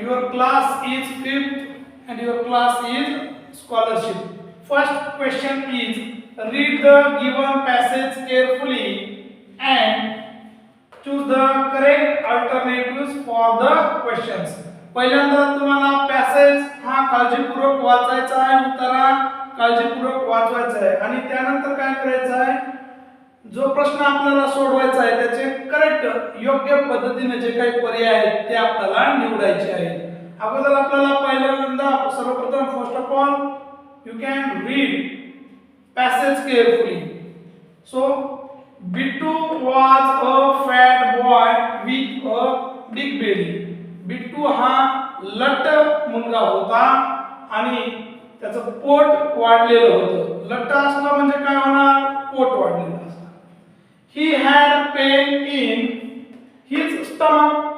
your class is fifth and your class is scholarship. First question is read the given passage carefully and choose the correct alternatives for the questions. पहिल्यांदा तुम्हाला passage हा काळजीपूर्वक वाचायचा आहे उत्तरा काळजीपूर्वक वाचवायचा आहे आणि त्यानंतर काय करायचं आहे जो प्रश्न आपल्याला सोडवायचा आहे त्याचे करेक्ट योग्य पद्धतीने जे काही पर्याय आहेत ते आपल्याला निवडायचे आहेत. अगोदर आपल्याला पहिल्यांदा सर्वप्रथम first of all you can read passage carefully so Bittu was a fat boy with a big belly Bittu हा लट्ट मुलगा होता आणि त्याचं पोट वाढलेलं होतं. लट्ट असलं म्हणजे काय होणार? पोट वाढलेलं. He had pain in his stomach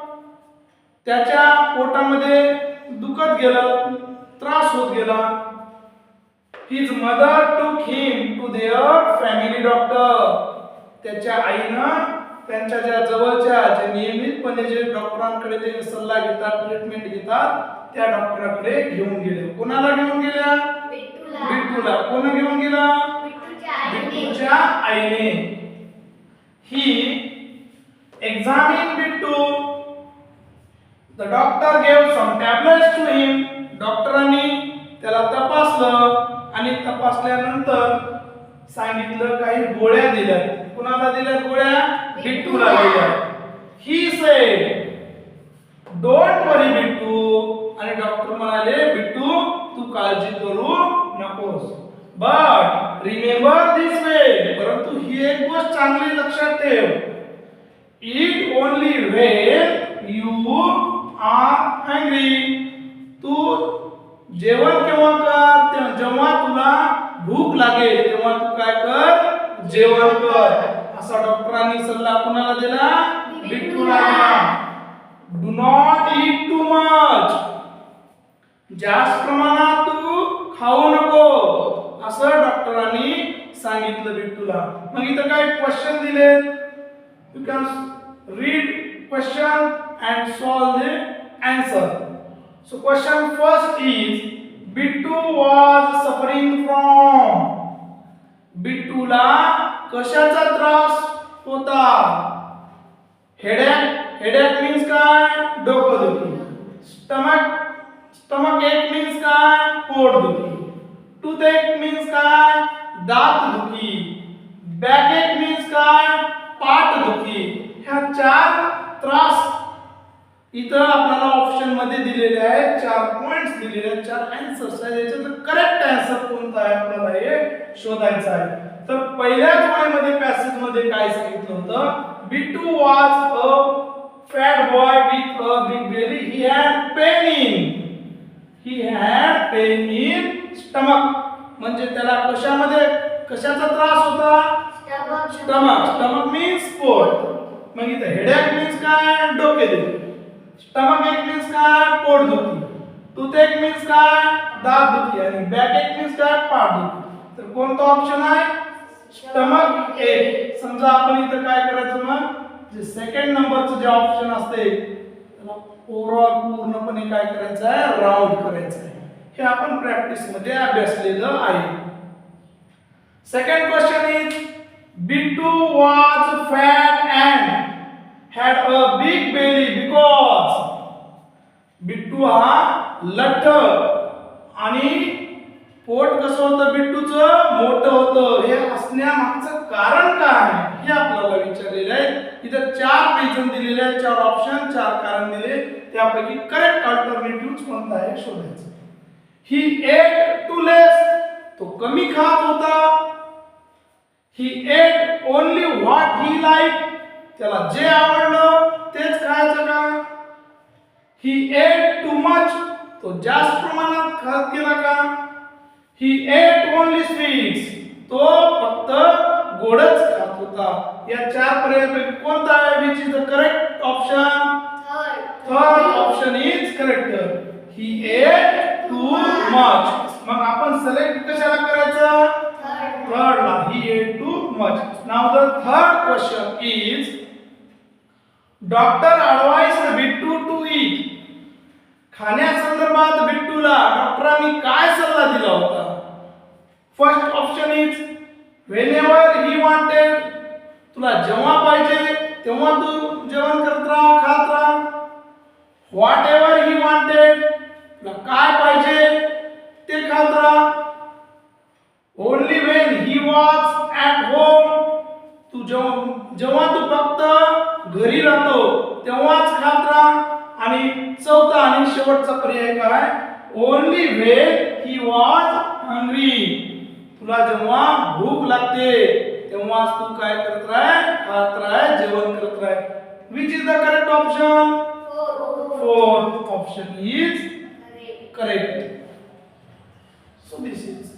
त्याच्या पोटामध्ये दुखत गेलं त्रास होत गेला. His mother took him to their family doctor त्याच्या आईनं त्यांच्या ज्या जवळच्या जे नियमितपणे जे डॉक्टरांकडे ते सल्ला घेतात ट्रीटमेंट घेतात त्या डॉक्टराकडे घेऊन गेले. कोणाला घेऊन गेल्या? बिट्टूला बिट्टूला कोण घेऊन गेला? बिट्टूच्या आईने. बिट्टूच्या he examined Bittu the doctor gave some tablets to him डॉक्टरांनी त्याला तपासलं आणि तपासल्यानंतर सांगितलं काही गोळ्या दिल्या कुणाला दिल्या गोळ्या? बिट्टूला दिल्या he said don't worry Bittu आणि डॉक्टर म्हणाले बिट्टू तू काळजी करू नकोस. बट रिमेंबर दिस वे परंतु ही एक गोष्ट चांगली लक्षात ठेव. Eat only when you are hungry तू जेवण केव्हा कर? ते- जेव्हा तुला भूक लागेल तेव्हा तू काय कर? जेवण कर. असा डॉक्टरांनी सल्ला कुणाला दिला? बिट्टूला दिला. Do not eat too much जास्त प्रमाणात तू खाऊ नको. असं डॉक्टरांनी सांगितलं बिट्टूला. मग इथं काय क्वेश्चन दिले? आहेत because read question and solve the answer so question first is Bittu was suffering from बिट्टूला कशाचा त्रास होता? हेडेक हेडेक मीन्स काय? डोकं दुखी दात दुखी. बॅक मीन्स काय? पाठ दुखी. ह्या चार त्रास इथं आपल्याला ऑप्शनमध्ये दिलेले आहेत. चार पॉइंट्स दिलेले आहेत. चार आन्सर्स आहेत. याच्यातलं करेक्ट आन्सर कोणता आहे आपल्याला हे शोधायचं आहे. तर पहिल्या जोड्यामध्ये पॅसेजमध्ये काय सांगितलं होतं? Bittu was a fat boy with a big belly he had pain in he had pain in stomach म्हणजे त्याला कशामध्ये कशाचा त्रास होता? स्टमक स्टमक मीन्स पोट. मग इथे हेडेक मीन्स काय? डोके दुखी. स्टमक एक मीन्स काय? पोट दुखी. टूथ एक मीन्स काय? दात दुखी. आणि बॅक एक मीन्स काय? पाठ दुखी. तर कोणता ऑप्शन आहे? स्टमक एक. समजा आपण इथं काय करायचं मग? जे सेकंड नंबरचं जे ऑप्शन असते त्याला ओव्हरऑल पूर्णपणे काय करायचं आहे राऊंड करायचं आहे हे आपण प्रॅक्टिसमध्ये अभ्यासलेलं आहे. Second question is Bittu was fat and had a big belly because Bittu हा लठ्ठ आणि पोट कसं होतं बिट्टूचं? मोठं होतं. हे असण्यामागचं कारण काय आहे? हे आपल्याला विचारलेलं आहे. इथं चार रिझन दिलेले आहेत चार ऑप्शन चार कारण दिले. त्यापैकी करेक्ट अल्टरनेटिव्ह कोणता आहे? शोधायचं. ही एट टू लेस तो कमी खात होता. He ate only what he like त्याला जे आवडलं तेच खायचं का? ही एट टू मच तो जास्त प्रमाणात खात गेला का? ही एट ओनली स्वीट्स तो फक्त गोडच खात होता. या चार पर्यायापैकी कोणता आहे? Which is the correct option third option is correct he ate much मग आपण सिलेक्ट कशाला करायचं? थर्ड ला. He ate too much now the third question is doctor advise Bittu to eat. खाण्यासंदर्भात बिट्टूला डॉक्टरांनी काय सल्ला दिला होता? First option is whenever he wanted तुला जेव्हा पाहिजे तेव्हा तू जेवण करत राहा खात राहा. व्हॉट एव्हर ही वॉन्टेड तुला काय पाहिजे ते खात राहा only when he was at home तू जेव्हा जेव्हा तू फक्त घरी राहतो तेव्हाच खात राहा आणि चौथा आणि शेवटचा पर्याय काय? Only when he was hungry तुला जेव्हा भूक लागते तेव्हाच तू काय करत राह? खात राह जेवण करत राह. Which is the correct option fourth option is correct. So this is